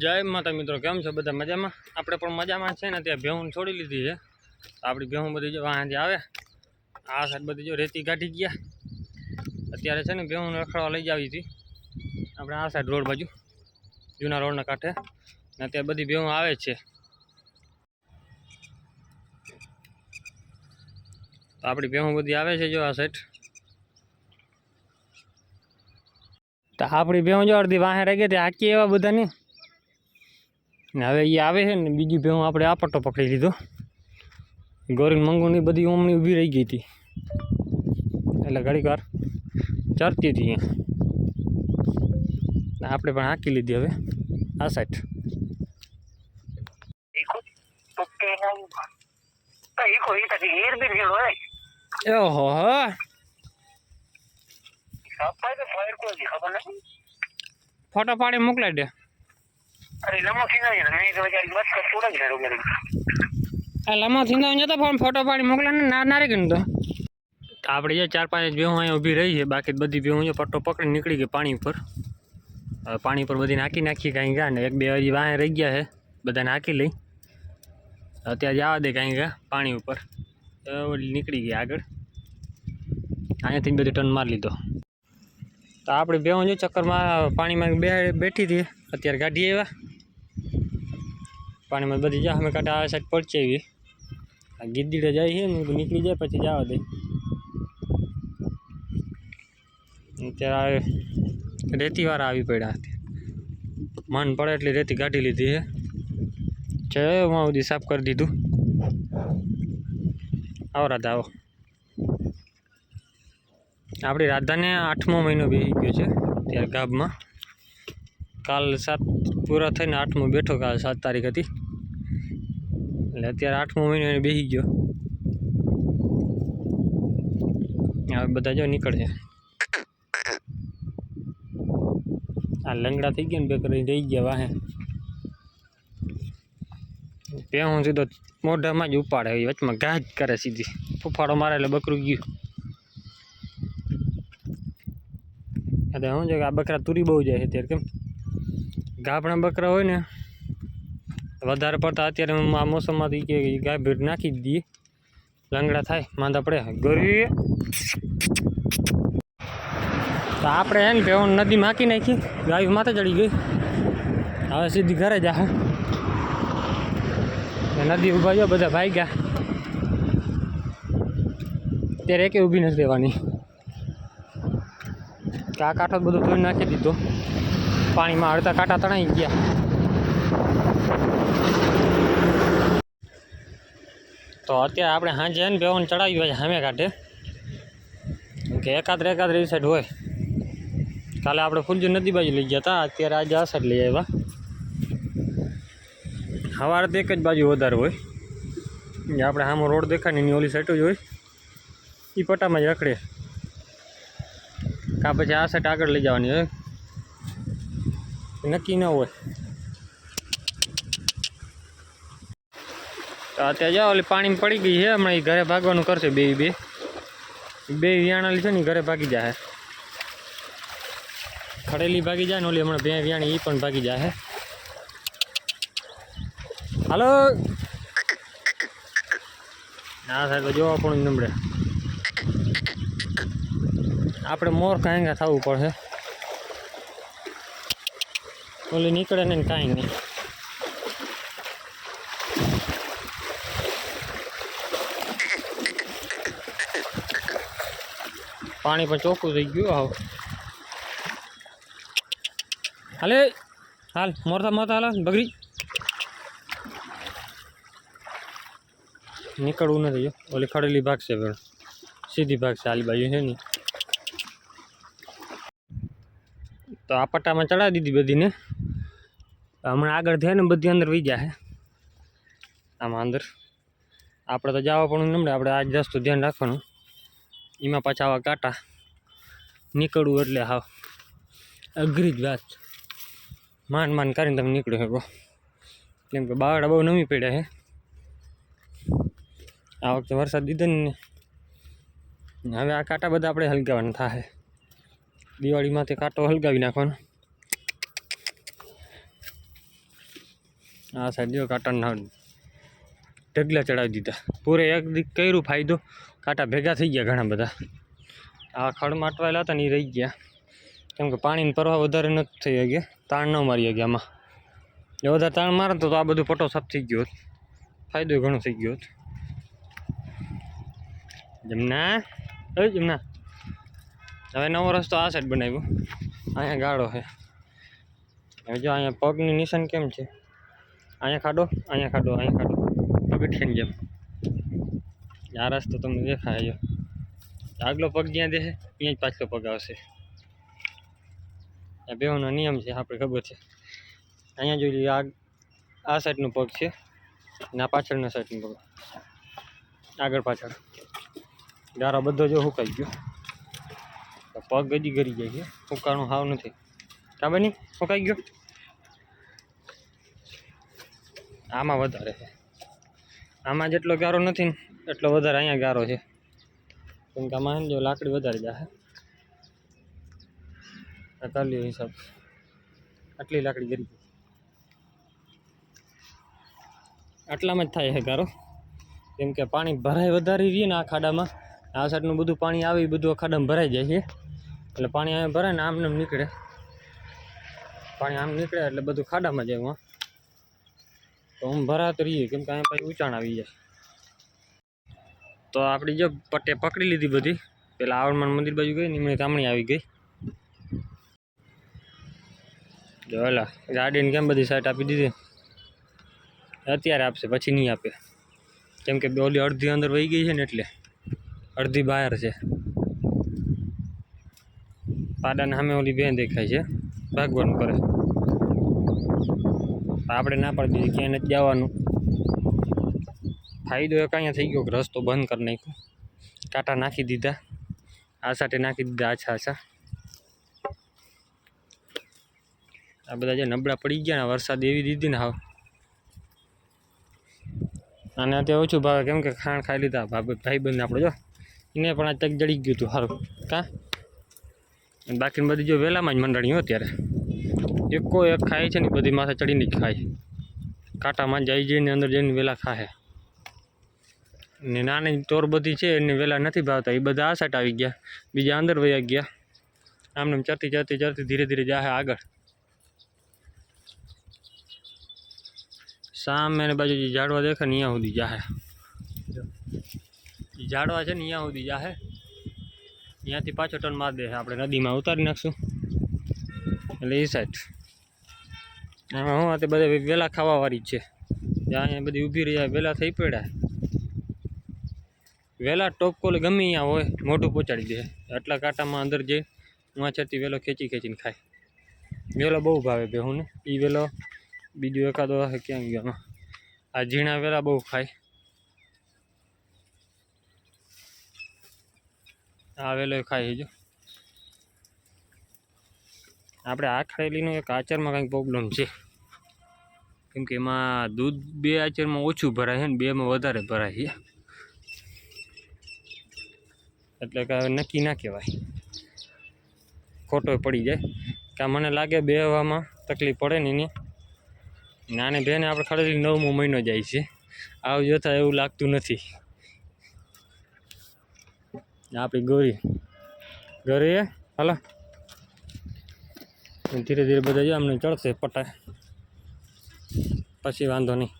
જય માતા મિત્રો, કેમ છો બધા મજામાં? આપણે પણ મજામાં છે ને, ત્યાં ભેહું છોડી લીધી છે. આપણી ભેહું બધી જો વાંધી આવે, આ સાઈડ બધી જો રેતી કાઢી ગયા. અત્યારે છે ને ભેહું રખડવા લઈ જાવી હતી. આપણે આ સાઈડ રોડ બાજુ, જૂના રોડના કાંઠે, ને ત્યાં બધી ભેહું આવે છે. આપણી ભેહું બધી આવે છે જો આ સાઈડ. તો આપણી ભેહું જો અડધી વાહે રહી ગઈ હતી આખી એવા બધાની. ને હવે એ આવે છે ને બીજી ભેહું આપણે આ પટ્ટો પકડી લીધો. ગોરી મંગુની બધી ઓમણી ઊભી રહી ગઈ હતી. એટલે ઘડીક વાર ચરતી હતી અહીંયા. આપણે પણ હાંકી લીધી હવે આ સાઈડ ઓહો ફોટો પાડી મોકલાઈ દે. આ લમો થીંદો જતો પણ ફોટો પાડી મોકલે ને ના ના રે ગયું તો. આપણે જે ચાર પાંચ ભેહું અહીંયા ઊભી રહી છે બાકી બધી ભેહું પટ્ટો પકડી નીકળી ગઈ પાણી ઉપર. પાણી ઉપર બધી નાખી નાખી કાંઈ ગયા ને એક બે હજી વાહે રહી ગયા છે બધા નાખી લઈ. અત્યારે જવા દે કાંઈ ગયા પાણી ઉપર. તો નીકળી ગયા આગળ. અહીંયાથી બધી ટર્ન મારી લીધો. તો આપણે ભેહું જો ચક્કરમાં પાણીમાં બે બેઠી હતી. અત્યારે ગાડી આવ્યા. પાણીમાં બધી જા અમે કાંટા આ સાઈડ પડચે એવી આ ગીદીડે જાય છે ને નીકળી જાય પછી જવા દે. અત્યારે રેતીવાળા આવી પડ્યા મન પડે એટલે રેતી કાઢી લીધી છે. છે માં બધી સાફ કરી દીધું. આવરા આવો. આપણી રાધાને આઠમો મહિનો બેસી ગયો છે ત્યારે ગાભમાં કાલ સાત પૂરા થઈને આઠમો બેઠો, કાલ સાત તારીખ હતી. એટલે અત્યારે આઠમો મહિનો એને બેસી ગયો. હવે બધા જો નીકળશે. આ લંગડા થઈ ગયા ને બે કરી રહી ગયા વાહે. પેહું સીધો મોઢામાં જ ઉપાડે, વચમાં ઘા જ કરે સીધી. ફૂફાડો મારે એટલે બકરું ગયું. એટલે શું છે કે આ બકરા તૂરી બહુ જાય છે અત્યારે કેમ? ગાભણા બકરા હોય ને, વધારે પડતા અત્યારે આ મોસમમાંથી કે ગાય ભેટ નાખી જ દઈએ લંગડા થાય, માંદા પડે. ગરી તો આપણે એને ભેવણ નદી માકી નાખી, ગાય માથે ચડી ગઈ. હવે સીધી ઘરે જા નદી ઊભા જો, બધા ભાઈ ગયા. અત્યારે એકે ઊભી નથી દેવાની કે આ કાંઠો બધું ધોઈ નાખી દીધો. પાણીમાં અડધા કાંટા તણાઈ ગયા. તો અત્યારે આપણે સાંજે ને બેવન ચડાવી હોય સામે કાંઠે. કે એકાદ એકાદ એ સાઈડ હોય. કાલે આપણે ફૂલજી નદી બાજુ લઈ ગયા હતા અત્યારે આજે આ સાઈડ લઈ આવ્યા. સવારે તો એક જ બાજુ વધારે હોય. આપણે સામો રોડ દેખાય ને એની ઓલી સાઈડ જ હોય. એ પટામાં જ રખડે. કાં પછી આ સેટ આગળ લઈ જવાની હોય. નક્કી ન હોય. તો અત્યારે જાઓ, ઓલી પાણીમાં પડી ગઈ છે. હમણાં એ ઘરે ભાગવાનું કરશે બે બે. બે વિયાણાલી છે ને ઘરે ભાગી જાય ખડેલી ભાગી જાય ને ઓલી હમણાં બે વિયાણી એ પણ ભાગી જાય હાલો? ના સાહેબ જોવા પણ નમડે આપણે મોર કાંઈ થવું પડશે ઓલી નીકળે ને કાંઈ નહીં. પાણી પણ ચોખ્ખું થઈ ગયું આવ. હાલે, હાલ મોરતા મોરતા હાલ, બગડી. નીકળવું નથી ઓલી ખડેલી ભાગ છે સીધી ભાગ છે, આલી બાજુ છે ને. તો આ પટ્ટામાં ચડાવી દીધી બધીને. હમણાં આગળ થાય ને બધી અંદર વીજા જાય આમાં અંદર. આપણે તો જવા પણ નમડે આપણે આજ રસ્તો ધ્યાન રાખવાનું. એમાં પાછા આવા કાંટા નીકળવું એટલે હાવ અઘરી જ વાત. માંડ માંડ કરીને તમે નીકળી શકો કેમ કે બાવડા બહુ નમી પડ્યા છે. આ વખતે વરસાદ દીધો ને. હવે આ કાંટા બધા આપણે હલકાવાના થાય દિવાળીમાંથી કાંટો હલગાવી નાખવાનો. આ સાઈડ જો કાંટાના ઢગલા ચડાવી દીધા. પૂરે એક કર્યું ફાયદો, કાંટા ભેગા થઈ ગયા ઘણા બધા. આ ખડ અટવાયેલા હતા ને એ રહી ગયા. કેમ કે પાણીનો પ્રવાહ વધારે નથી થઈ ગયા તાણ ન મારી શકે આમાં. એ વધારે તાણ મારે તો આ બધું પટો સાફ થઈ ગયો ફાયદો ઘણો થઈ ગયો જમના. જમના. હવે નવો રસ્તો આ સાઈડ બનાવ્યો. અહીંયા ગાળો છે. હવે જો અહીંયા પગની નિશાન કેમ છે? અહીંયા ખાડો? અહીંયા ખાડો અહીંયા ખાડો. પગથિયાની જેમ આ રસ્તો તમને દેખાય જો. આગલો પગ જ્યાં દેશે ત્યાં જ પાછલો પગ આવશે. આ બેવાનો નિયમ છે, આપણે ખબર છે. અહીંયા જોઈ લઈએ આ આ સાઈડનો પગ છે અને આ પાછળના સાઈડનો પગ. આગળ પાછળ. ગારો બધો જો સુકાઈ ગયો. પગ ગજી ગરી જાય છે. સુકાણું હાવ નથી. ખબર નહીં સુકાઈ ગયો? આમાં વધારે છે. આમાં જેટલો ગારો નથી એટલો વધારે અહીંયા ગારો છે. કેમ કે આમાં જો લાકડી વધારે જાય આ હિસાબ. આટલી લાકડી ગરી આટલામાં જ થાય છે ગારો. કેમ કે પાણી ભરાય વધારે રહીએ ને આ ખાડામાં. આ સાઈડનું બધું પાણી આવી બધું આ ખાડામાં ભરાઈ જાય છે. એટલે પાણી અહીંયા ભરાય ને આમને આમ નીકળે. પાણી આમ નીકળે એટલે બધું ખાડામાં જાય હું તો હું ભરાતો રહીએ, કેમ કે અહીંયા પછી ઊંચાણ આવી જાય. તો આપણી જો પટ્ટે પકડી લીધી બધી. પેલા આવડમાન મંદિર બાજુ ગઈ નિમણી એમની આવી ગઈ. જો હલા, ગાડીને કેમ બધી સાઈડ આપી દીધી? અત્યારે આપશે, પછી નહીં આપે. કેમ કે ઓલી અડધી અંદર વહી ગઈ છે ને એટલે. અડધી બહાર છે. પાડાને સામે ઓલી બેન દેખાય છે, ભાગવાનું કરે. આપણે ના પાડી દીધી, ક્યાંય નથી જવાનું. ફાયદો એક અહીંયા થઈ ગયો કે રસ્તો બંધ કરી નાખ્યો. કાંટા નાખી દીધા. આ સાથે નાખી દીધા, આછા આછા. આ બધા જે નબળા પડી ગયા ને વરસાદ એવી દીધી ને હાવ. અને અત્યારે ઓછું ભાવે, કેમ કે ખાણ ખાઈ લીધા. ભાઈ બંધ આપણે જો, એને પણ આ તક જડી ગયું હતું સારું કાં? બાકીની બધી જો વહેલામાં જ મંડળીઓ અત્યારે. એકો એક ખાય છે ને બધી માથે ચડીને જ ખાય. કાંટામાં જઈ જઈને અંદર જઈને વહેલા ખાય ને નાની ચોર બધી છે, એને વહેલા નથી ભાવતા. એ બધા આ સાઈડ આવી ગયા. બીજા અંદર વયા ગયા. આમને ચરતી ચરતી ચડતી ધીરે ધીરે જાહે આગળ. સામે ને બાજુ જે ઝાડવા દેખે ને અહીંયા સુધી જાહે. ઝાડવા છે ને અહીંયા સુધી જાહે. અહીંયાથી પાછો ટર્ન મારી દે. આપણે નદીમાં ઉતારી નાખશું. એટલે એ સાઈડ આમાં હું તે બધા વહેલા ખાવાવાળી જ છે. જ્યાં અહીંયા બધી ઊભી રહી વહેલા થઈ પડ્યા. વહેલા ટોપ કોલ ગમે અહીંયા હોય, મોઢું પહોંચાડી દે. આટલા કાંટામાં અંદર જઈ, હું છતી વહેલો ખેંચી ખેંચીને ખાય. વહેલો બહુ ભાવે બેહુને એ વહેલો બીજું એકાદો ક્યાં ગયો? આ ઝીણા વેલા બહુ ખાય. આ વેલો ખાઈ જો આપણે આખડેલીનો એક આચારમાં કંઈક પ્રોબ્લેમ છે. કેમ કે એમાં દૂધ બે આચરમાં ઓછું ભરાય છે ને બેમાં વધારે ભરાય છે. એટલે કે નક્કી ના કહેવાય. ખોટો પડી જાય. કે મને લાગે બે હવામાં તકલીફ પડે ને એને. નાને બેને આપણે ખાલી નવમો મહિનો જાય છે. આવ જોતા એવું લાગતું નથી. આપણી ગોરી. ગોરી હાલો. ધીરે ધીરે બધા જો અમને ચડશે પટા પછી વાંધો નહીં.